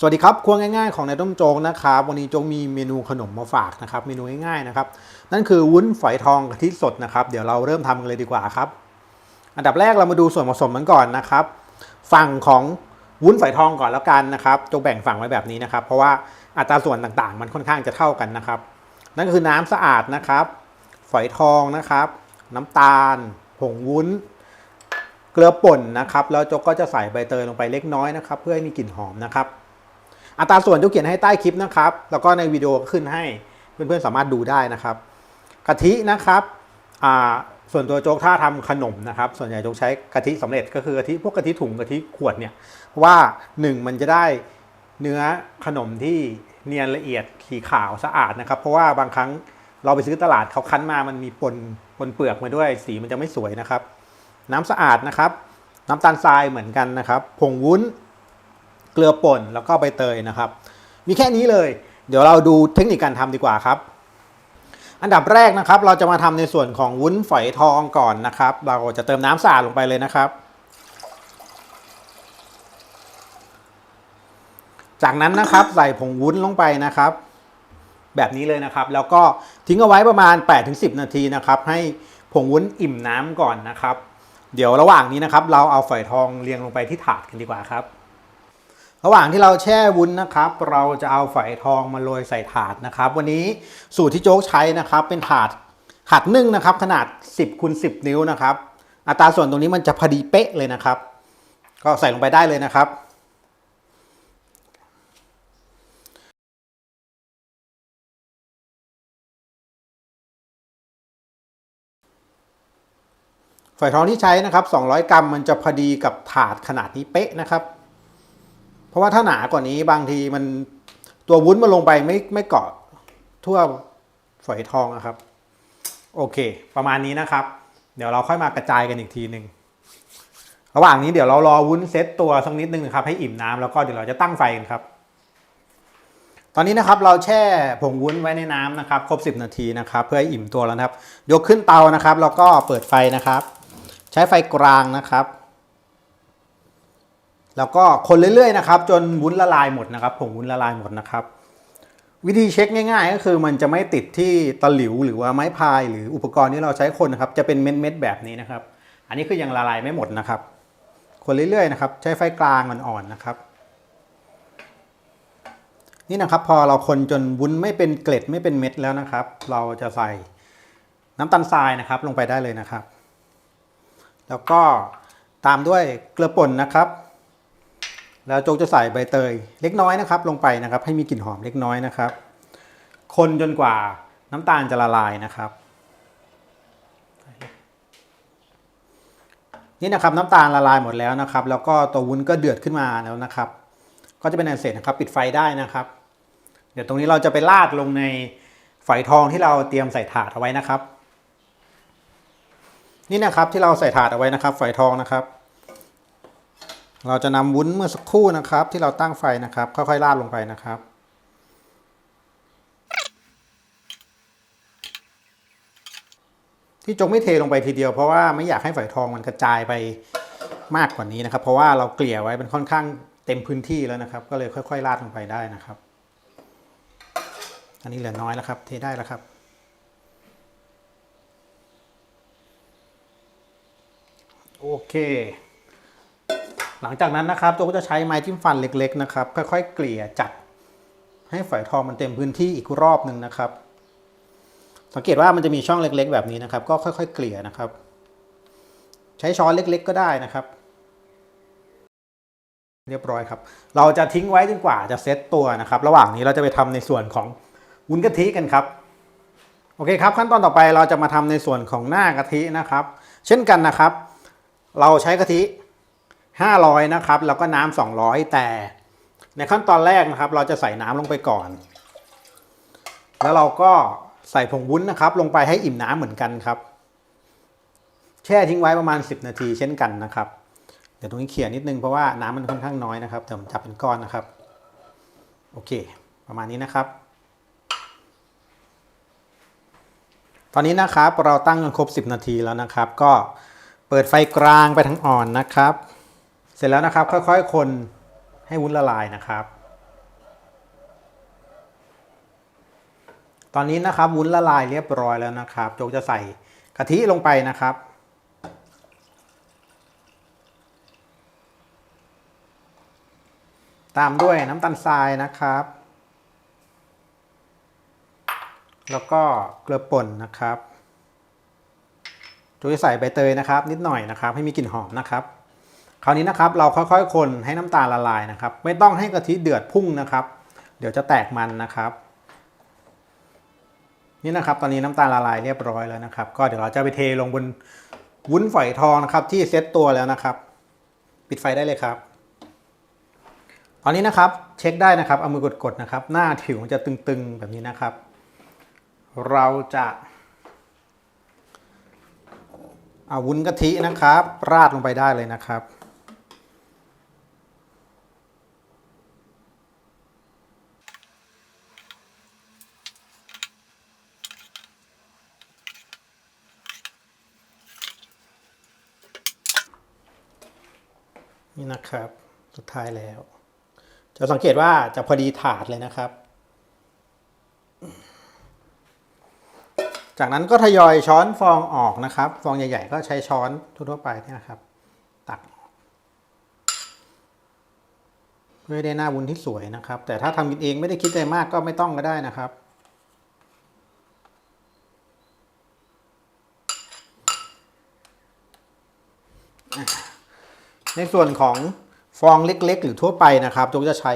สวัสดีครับครัวง่ายๆของนายต้มโจ๊กนะครับวันนี้โจ๊กมีเมนูขนมมาฝากนะครับเมนูง่ายๆนะครับนั่นคือวุ้นฝอยทองกะทิสดนะครับ เดี๋ยวเราเริ่มทำกันเลยดีกว่าครับ อันดับแรกเรามาดูส่วนผสมกันก่อนนะครับ ฝั่งของวุ้นฝอยทองก่อนแล้วกันนะครับโจ๊กแบ่งฝั่งไว้แบบนี้นะครับ เพราะว่าอัตราส่วนต่างๆ มันค่อนข้างจะเท่ากันนะครับ นั่นคือน้ำสะอาดนะครับ ฝอยทองนะครับ น้ำตาล ผงวุ้นเกลือป่นนะครับ แล้วโจ๊กก็จะใส่ใบเตยลงไปเล็กน้อยนะครับ เพื่อให้มีกลิ่นหอมนะครับ อัตราส่วนทุกเขียนให้ใต้คลิปนะครับ แล้วก็ในวิดีโอขึ้นให้เพื่อนๆสามารถดูได้นะครับกะทินะครับส่วนตัวโจ๊กถ้าทำขนมนะครับ ส่วนใหญ่โจ๊กใช้กะทิสำเร็จก็คือกะทิพวกกะทิถุงกะทิขวดเนี่ยเพราะว่าหนึ่งมันจะได้เนื้อขนมที่เนียนละเอียดสีขาวสะอาดนะครับ เพราะว่าบางครั้งเราไปซื้อตลาดเขาคั้นมามันมีปนปนเปลือกมาด้วยสีมันจะไม่สวยนะครับ น้ำสะอาดนะครับ น้ำตาลทรายเหมือนกันนะครับ ผงวุ้น เกลือป่นแล้วก็ใบเตยนะครับ มีแค่นี้เลย เดี๋ยวเราดูเทคนิคการทำดีกว่าครับ อันดับแรกนะครับ เราจะมาทำในส่วนของวุ้นฝอยทองก่อนนะครับ เราจะเติมน้ำสะอาดลงไปเลยนะครับ จากนั้นนะครับใส่ผงวุ้นลงไปนะครับ แบบนี้เลยนะครับ แล้วก็ทิ้งเอาไว้ประมาณ 8-10 นาทีนะครับให้ผงวุ้นอิ่มน้ำก่อนนะครับ เดี๋ยวระหว่างนี้นะครับ เราเอาฝอยทองเรียงลงไปที่ถาดกันดีกว่าครับ ระหว่างที่เราแช่วุ้นนะครับ เราจะเอาฝอยทองมาโรยใส่ถาดนะครับ วันนี้สูตรที่โจ๊กใช้นะครับ เป็นถาดถาดนึ่งนะครับ ขนาด 10คูณ10 นิ้วนะครับ อัตราส่วนตรงนี้มันจะพอดีเป๊ะเลยนะครับ ก็ใส่ลงไปได้เลยนะครับฝอยทองที่ใช้นะครับ 200 กรัมมันจะพอดีกับถาดขนาดนี้เป๊ะนะครับ ราะว่าถ้าหนากว่านี้บางทีมันตัววุ้นมันลงไปไม่ไม่เกาะทั่วฝอยทองนะครับ โอเค ประมาณนี้นะครับ เดี๋ยวเราค่อยมากระจายกันอีกทีหนึ่งระหว่างนี้เดี๋ยวเรารอวุ้นเซตตัวสักนิดนึงนะครับ ให้อิ่มน้ำแล้วก็เดี๋ยวเราจะตั้งไฟกันครับ ตอนนี้นะครับเราแช่ผงวุ้นไว้ในน้ำนะครับ ครบ 10 นาทีนะครับ เพื่อให้อิ่มตัวแล้วนะครับ ยกขึ้นเตานะครับ แล้วก็เปิดไฟนะครับ ใช้ไฟกลางนะครับ แล้วก็คนเรื่อยๆนะครับจนวุ้นละลายหมดนะครับผงวุ้นละลายหมดนะครับ วิธีเช็คง่าย ๆ ก็คือมันจะไม่ติดที่ตะหลิวหรือว่าไม้พายหรืออุปกรณ์ที่เราใช้คนนะครับจะเป็นเม็ดๆแบบนี้นะครับ อันนี้คือยังละลายไม่หมดนะครับ คนเรื่อยๆนะครับใช้ไฟกลางอ่อนๆนะครับนี่นะครับพอเราคนจนวุ้นไม่เป็นเกล็ดไม่เป็นเม็ดแล้วนะครับ เราจะใส่น้ำตาลทรายนะครับลงไปได้เลยนะครับ แล้วก็ตามด้วยเกลือป่นนะครับ แล้วโจ๊กจะใส่ใบเตยเล็กน้อยนะครับ ลงไปนะครับ ให้มีกลิ่นหอมเล็กน้อยนะครับ คนจนกว่าน้ำตาลจะละลายนะครับ นี่นะครับน้ำตาลละลายหมดแล้วนะครับ แล้วก็ตัววุ้นก็เดือดขึ้นมาแล้วนะครับ ก็จะเป็นอันเสร็จนะครับ ปิดไฟได้นะครับ เดี๋ยวตรงนี้เราจะไปราดลงในฝอยทองที่เราเตรียมใส่ถาดเอาไว้นะครับ นี่นะครับที่เราใส่ถาดเอาไว้นะครับ ฝอยทองนะครับ เราจะนำวุ้นเมื่อสักครู่นะครับ ที่เราตั้งไฟนะครับ ค่อยๆราดลงไปนะครับ ที่จงไม่เทลงไปทีเดียวเพราะว่าไม่อยากให้ฝอยทองมันกระจายไปมากกว่านี้นะครับ เพราะว่าเราเกลี่ยไว้เป็นค่อนข้างเต็มพื้นที่แล้วนะครับ ก็เลยค่อยๆราดลงไปได้นะครับ อันนี้เหลือน้อยแล้วครับ เทได้แล้วครับโอเค หลังจากนั้นนะครับตัวก็จะใช้ไม้จิ้มฟันเล็กๆนะครับ ค่อยๆ เกลี่ยจัดให้ฝอยทองมันเต็มพื้นที่อีกรอบหนึ่งนะครับ สังเกตว่ามันจะมีช่องเล็กๆ แบบนี้นะครับ ก็ค่อย ๆ เกลี่ยนะครับ ใช้ช้อนเล็กๆ ก็ได้นะครับ เรียบร้อยครับ เราจะทิ้งไว้จนกว่าจะเซตตัวนะครับ ระหว่างนี้เราจะไปทำในส่วนของวุ้นกะทิกันครับโอเคครับขั้นตอนต่อไปเราจะมาทำในส่วนของหน้ากะทินะครับ เช่นกันนะครับ เราใช้กะทิ 500 นะครับ แล้วก็น้ำ200 แต่ในขั้นตอนแรกนะครับ เราจะใส่น้ำลงไปก่อน แล้วเราก็ใส่ผงวุ้นนะครับ ลงไปให้อิ่มน้ำเหมือนกันครับ แช่ทิ้งไว้ประมาณ 10 นาทีเช่นกันนะครับ เดี๋ยวตรงนี้เขี่ยนิดนึงเพราะว่าน้ำมันค่อนข้างน้อยนะครับแต่มันจับเป็นก้อนนะครับ โอเค ประมาณนี้นะครับ ตอนนี้นะครับเราตั้งกันครบ 10 นาทีแล้วนะครับ ก็เปิดไฟกลางไปทั้งอ่อนนะครับ เสร็จแล้วนะครับ ค่อยๆ คนให้วุ้นละลายนะครับ ตอนนี้นะครับวุ้นละลายเรียบร้อยแล้วนะครับ โจจะใส่กะทิลงไปนะครับตามด้วยน้ำตาลทรายนะครับ แล้วก็เกลือป่นนะครับโจจะใส่ใบเตยนะครับ นิดหน่อยนะครับ ให้มีกลิ่นหอมนะครับ คราวนี้นะครับเราค่อยๆ คนให้น้ำตาลละลายนะครับ ไม่ต้องให้กะทิเดือดพุ่งนะครับ เดี๋ยวจะแตกมันนะครับ นี่นะครับตอนนี้น้ำตาลละลายเรียบร้อยแล้วนะครับ ก็เดี๋ยวเราจะไปเทลงบนวุ้นฝอยทองนะครับ ที่เซ็ตตัวแล้วนะครับ ปิดไฟได้เลยครับตอนนี้นะครับเช็คได้นะครับเอามือกดๆนะครับ หน้าผิวมันจะตึงๆแบบนี้นะครับ เราจะเอาวุ้นกะทินะครับ ราดลงไปได้เลยนะครับ นี่นะครับสุดท้ายแล้ว จะสังเกตว่าจะพอดีถาดเลยนะครับ จากนั้นก็ทยอยช้อนฟองออกนะครับ ฟองใหญ่ ๆ ก็ใช้ช้อนทั่วๆไปนี่นะครับ ตักเพื่อได้หน้าวุ้นที่สวยนะครับ แต่ถ้าทำกินเองไม่ได้คิดอะไรมากก็ไม่ต้องก็ได้นะครับ ในส่วนของฟองเล็ก ๆ หรือทั่วไปนะครับโจกจะใช้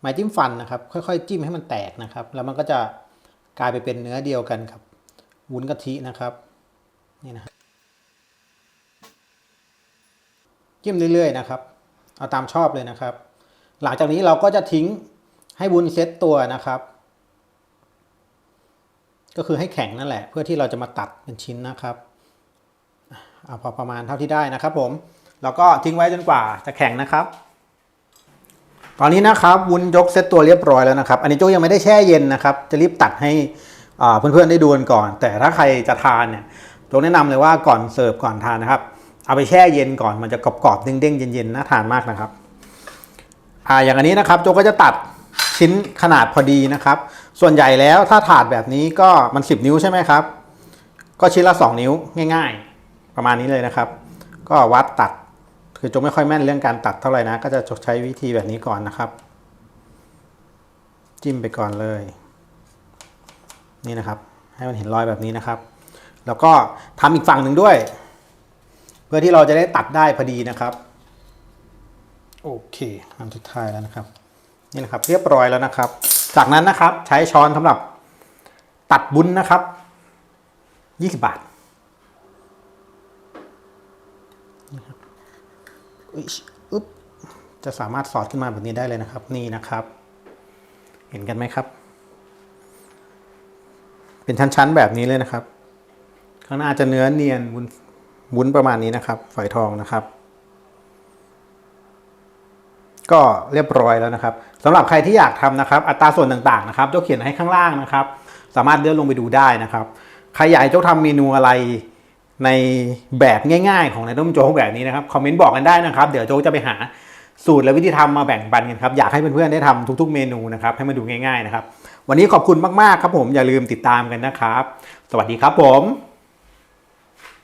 ไม้จิ้มฟันนะครับ ค่อยๆ จิ้มให้มันแตกนะครับ แล้วมันก็จะกลายไปเป็นเนื้อเดียวกันครับวุ้นกะทินะครับนี่นะจิ้มเรื่อยๆนะครับ เอาตามชอบเลยนะครับ หลังจากนี้เราก็จะทิ้งให้วุ้นเซตตัวนะครับ ก็คือให้แข็งนั่นแหละ เพื่อที่เราจะมาตัดเป็นชิ้นนะครับ เอาพอประมาณเท่าที่ได้นะครับผม แล้วก็ทิ้งไว้จนกว่าจะแข็งนะครับ ตอนนี้นะครับวุ้นยกเซตตัวเรียบร้อยแล้วนะครับ อันนี้โจยังไม่ได้แช่เย็นนะครับ จะรีบตัดให้เพื่อนๆได้ดูกันก่อน แต่ถ้าใครจะทานเนี่ยโจแนะนำเลยว่าก่อนเสิร์ฟก่อนทานนะครับ เอาไปแช่เย็นก่อนมันจะกรอบๆเด้งๆเย็นๆน่าทานมากนะครับอ่าอย่างอันนี้นะครับโจก็จะตัดชิ้นขนาดพอดีนะครับ ส่วนใหญ่แล้วถ้าถาดแบบนี้ก็มัน 10 นิ้วใช่ไหมครับ ก็ชิ้นละ 2 นิ้วง่าย ๆ ประมาณนี้เลยนะครับ ก็วัดตัด คือจกไม่ค่อยแม่นเรื่องการตัดเท่าไหร่นะ ก็จะใช้วิธีแบบนี้ก่อนนะครับ จิ้มไปก่อนเลย นี่นะครับ ให้มันเห็นรอยแบบนี้นะครับ แล้วก็ทำอีกฝั่งหนึ่งด้วย เพื่อที่เราจะได้ตัดได้พอดีนะครับโอเคอันสุดท้ายแล้วนะครับ นี่นะครับเรียบร้อยแล้วนะครับ จากนั้นนะครับใช้ช้อนสำหรับตัดบุ้นนะครับ 20 บาท อึ๊บจะสามารถสอดขึ้นมาแบบนี้ได้เลยนะครับ นี่นะครับ เห็นกันไหมครับ เป็นชั้นๆแบบนี้เลยนะครับ ข้างหน้าจะเนื้อเนียนวุ้นวุ้นประมาณนี้นะครับ ฝอยทองนะครับ ก็เรียบร้อยแล้วนะครับสำหรับใครที่อยากทำนะครับ อัตราส่วนต่างๆนะครับเจ้าเขียนให้ข้างล่างนะครับ สามารถเลื่อนลงไปดูได้นะครับ ใครอยากให้เจ้าทำเมนูอะไร ในแบบง่ายๆ ของนายต้มโจ๊กแบบนี้นะครับคอมเมนต์บอกกันได้นะครับ เดี๋ยวโจ๊กจะไปหาสูตรและวิธีทำมาแบ่งปันกันครับ อยากให้เพื่อนๆได้ทำทุกๆเมนูนะครับให้มันดูง่ายๆนะครับ วันนี้ขอบคุณมากๆครับผมอย่าลืมติดตามกันนะครับ สวัสดีครับผม